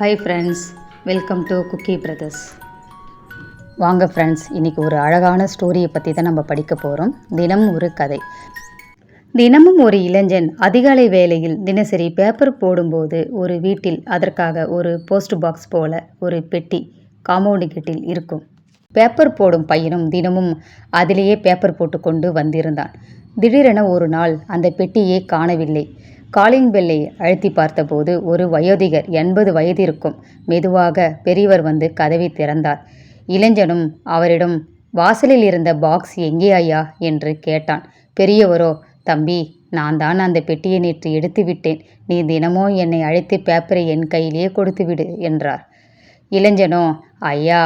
Hi friends welcome to cookie brothers வாங்க friends இன்றைக்கி ஒரு அழகான ஸ்டோரியை பற்றி தான் நம்ம படிக்க போகிறோம் தினம் ஒரு கதை. தினமும் ஒரு இளைஞன் அதிகாலை வேளையில் தினசரி பேப்பர் போடும்போது ஒரு வீட்டில் அதற்காக ஒரு போஸ்ட் பாக்ஸ் போல ஒரு பெட்டி காம்பவுண்டு கேட்டில் இருக்கும். பேப்பர் போடும் பையனும் தினமும் அதிலேயே பேப்பர் போட்டுக்கொண்டு வந்திருந்தான். திடீரென ஒரு நாள் அந்த பெட்டியை காணவில்லை. காலிங் பெல்லை அழுத்தி பார்த்தபோது ஒரு வயோதிகர் எண்பது வயது இருக்கும் மெதுவாக பெரியவர் வந்து கதவை திறந்தார். இளைஞனும் அவரிடம் வாசலில் இருந்த பாக்ஸ் எங்கே ஐயா? என்று கேட்டான். பெரியவரோ தம்பி நான் தான் அந்த பெட்டியை நேற்று எடுத்து விட்டேன். நீ தினமோ என்னை அழைத்து பேப்பரை என் கையிலேயே கொடுத்து விடு என்றார். இளைஞனோ ஐயா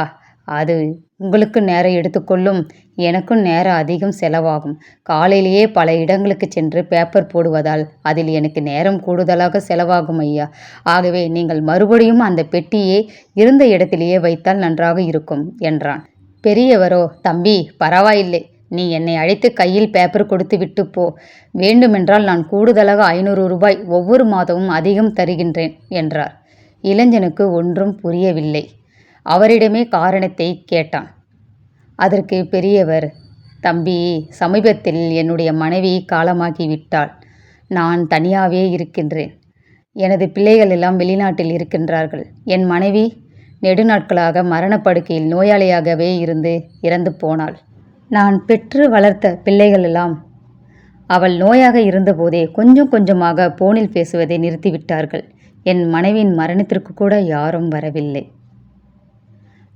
அது உங்களுக்கு நேரம் எடுத்துக்கொள்ளும். எனக்கும் நேரம் அதிகம் செலவாகும். காலையிலேயே பல இடங்களுக்கு சென்று பேப்பர் போடுவதால் அதில் எனக்கு நேரம் கூடுதலாக செலவாகும் ஐயா. ஆகவே நீங்கள் மறுபடியும் அந்த பெட்டியை இருந்த இடத்திலேயே வைத்தால் நன்றாக இருக்கும் என்றான். பெரியவரோ தம்பி பரவாயில்லை. நீ என்னை அழைத்து கையில் பேப்பர் கொடுத்து விட்டு போ. வேண்டுமென்றால் நான் கூடுதலாக ஐநூறு ரூபாய் ஒவ்வொரு மாதமும் அதிகம் தருகின்றேன் என்றார். இளைஞனுக்கு ஒன்றும் புரியவில்லை. அவரிடமே காரணத்தை கேட்டான். அதற்கு பெரியவர் தம்பி சமீபத்தில் என்னுடைய மனைவி காலமாகிவிட்டாள் நான் தனியாகவே இருக்கின்றேன். எனது பிள்ளைகள் எல்லாம் வெளிநாட்டில் இருக்கின்றார்கள். என் மனைவி நெடுநாட்களாக மரணப்படுக்கையில் நோயாளியாகவே இருந்து இறந்து போனாள். நான் பெற்று வளர்த்த பிள்ளைகள் எல்லாம் அவள் நோயாக இருந்தபோதே கொஞ்சம் கொஞ்சமாக போனில் பேசுவதை நிறுத்திவிட்டார்கள். என் மனைவியின் மரணத்திற்கு கூட யாரும் வரவில்லை.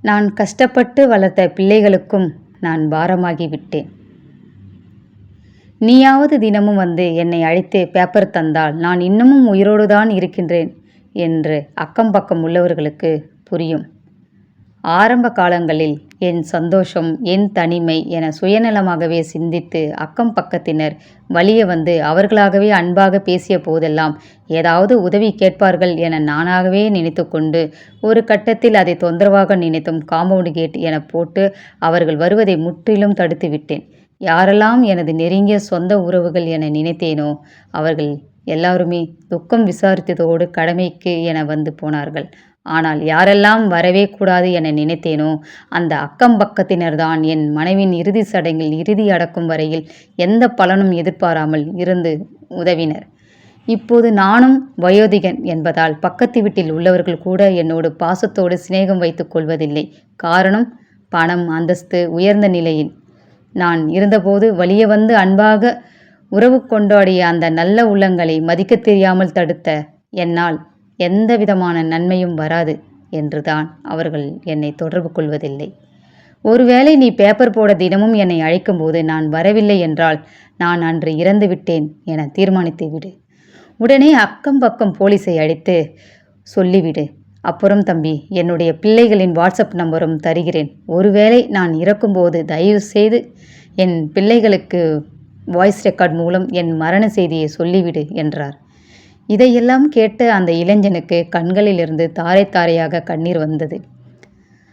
நான் கஷ்டப்பட்டு வளர்த்த பிள்ளைகளுக்கும் நான் பாரமாகி விட்டேன் நீயாவது தினமும் வந்து என்னை அழைத்து பேப்பர் தந்தால் நான் இன்னமும் உயிரோடு தான் இருக்கின்றேன் என்று அக்கம் பக்கம் உள்ளவர்களுக்கு புரியும். ஆரம்ப காலங்களில் என் சந்தோஷம் என் தனிமை என சுயநலமாகவே சிந்தித்து அக்கம் பக்கத்தினர் வழியே வந்து அவர்களாகவே அன்பாக பேசிய போதெல்லாம் ஏதாவது உதவி கேட்பார்கள் என நானாகவே நினைத்து கொண்டு ஒரு கட்டத்தில் அதை தொந்தரவாக நினைத்தும் காம்பவுண்டு கேட் என போட்டு அவர்கள் வருவதை முற்றிலும் தடுத்து விட்டேன். யாரெல்லாம் எனது நெருங்கிய சொந்த உறவுகள் என நினைத்தேனோ அவர்கள் எல்லாருமே துக்கம் விசாரித்ததோடு கடமைக்கு என வந்து போனார்கள். ஆனால் யாரெல்லாம் வரவே கூடாது என நினைத்தேனோ அந்த அக்கம் பக்கத்தினர்தான் என் மனைவின் இறுதி சடங்கில் இறுதி அடக்கும் வரையில் எந்த பலனும் எதிர்பாராமல் இருந்து உதவினர். இப்போது நானும் வயோதிகன் என்பதால் பக்கத்து வீட்டில் உள்ளவர்கள் கூட என்னோடு பாசத்தோடு சிநேகம் வைத்துக் கொள்வதில்லை. காரணம் பணம் அந்தஸ்து உயர்ந்த நிலையில். நான் இருந்தபோது வழிய வந்து அன்பாக உறவு கொண்டாடிய அந்த நல்ல உள்ளங்களை மதிக்கத் தெரியாமல் தடுத்த என்னால் எந்த விதமான நன்மையும் வராது என்றுதான் அவர்கள் என்னை தொடர்பு கொள்வதில்லை. ஒருவேளை நீ பேப்பர் போட தினமும் என்னை அழைக்கும்போது நான் வரவில்லை என்றால் நான் அன்று இறந்து விட்டேன் என தீர்மானித்து விடு. உடனே அக்கம் பக்கம் போலீஸை அழைத்து சொல்லிவிடு. அப்புறம் தம்பி என்னுடைய பிள்ளைகளின் வாட்ஸ்அப் நம்பரும் தருகிறேன். ஒருவேளை நான் இறக்கும்போது தயவு செய்து என் பிள்ளைகளுக்கு வாய்ஸ் ரெக்கார்ட் மூலம் என் மரண செய்தியை சொல்லிவிடு என்றார். இதையெல்லாம் கேட்டு அந்த இளைஞனுக்கு கண்களிலிருந்து தாரை தாரையாக கண்ணீர் வந்தது.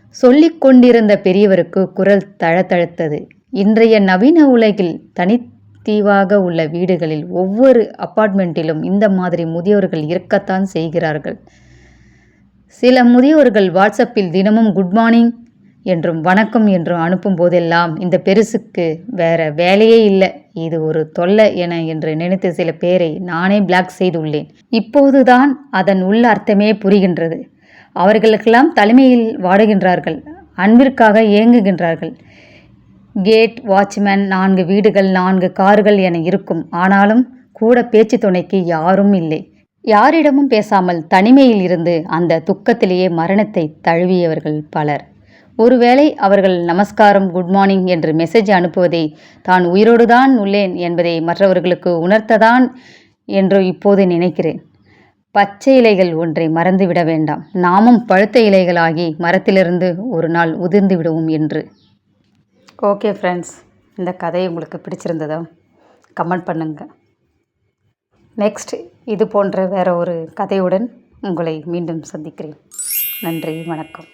சொல்லிக் கொண்டிருந்த பெரியவருக்கு குரல் தழத்தழுத்தது. இன்றைய நவீன உலகில் தனித்தீவாக உள்ள வீடுகளில் ஒவ்வொரு அப்பார்ட்மெண்ட்டிலும் இந்த மாதிரி முதியோர்கள் இருக்கத்தான் செய்கிறார்கள். சில முதியோர்கள் வாட்ஸ்அப்பில் தினமும் குட் மார்னிங் என்றும் வணக்கம் என்றும் அனுப்பும் போதெல்லாம் இந்த பெருசுக்கு வேற வேலையே இல்லை. இது ஒரு தொல்லை என என்று நினைத்த சில பேரை நானே பிளாக் செய்துள்ளேன். இப்போதுதான் அதன் உள்ள அர்த்தமே புரிகின்றது. அவர்களுக்கெல்லாம் தலைமையில் வாடுகின்றார்கள் அன்பிற்காக ஏங்குகின்றார்கள். கேட் வாட்ச்மேன் நான்கு வீடுகள் நான்கு கார்கள் என இருக்கும். ஆனாலும் கூட பேச்சு துணைக்கு யாரும் இல்லை. யாரிடமும் பேசாமல் தனிமையில் இருந்து அந்த துக்கத்திலேயே மரணத்தை தழுவியவர்கள் பலர். ஒருவேளை அவர்கள் நமஸ்காரம் குட் மார்னிங் என்று மெசேஜ் அனுப்புவதை தான் உயிரோடு தான் உள்ளேன் என்பதை மற்றவர்களுக்கு உணர்த்ததான் என்று இப்போது நினைக்கிறேன். பச்சை இலைகள் ஒன்றை மறந்துவிட வேண்டாம். நாமும் பழுத்த இலைகளாகி மரத்திலிருந்து ஒரு நாள் உதிர்ந்து விடுவோம் என்று. ஓகே ஃப்ரெண்ட்ஸ் இந்த கதை உங்களுக்கு பிடிச்சிருந்ததோ? கமெண்ட் பண்ணுங்கள் நெக்ஸ்ட் இது போன்ற வேற ஒரு கதையுடன் உங்களை மீண்டும் சந்திக்கிறேன். நன்றி வணக்கம்.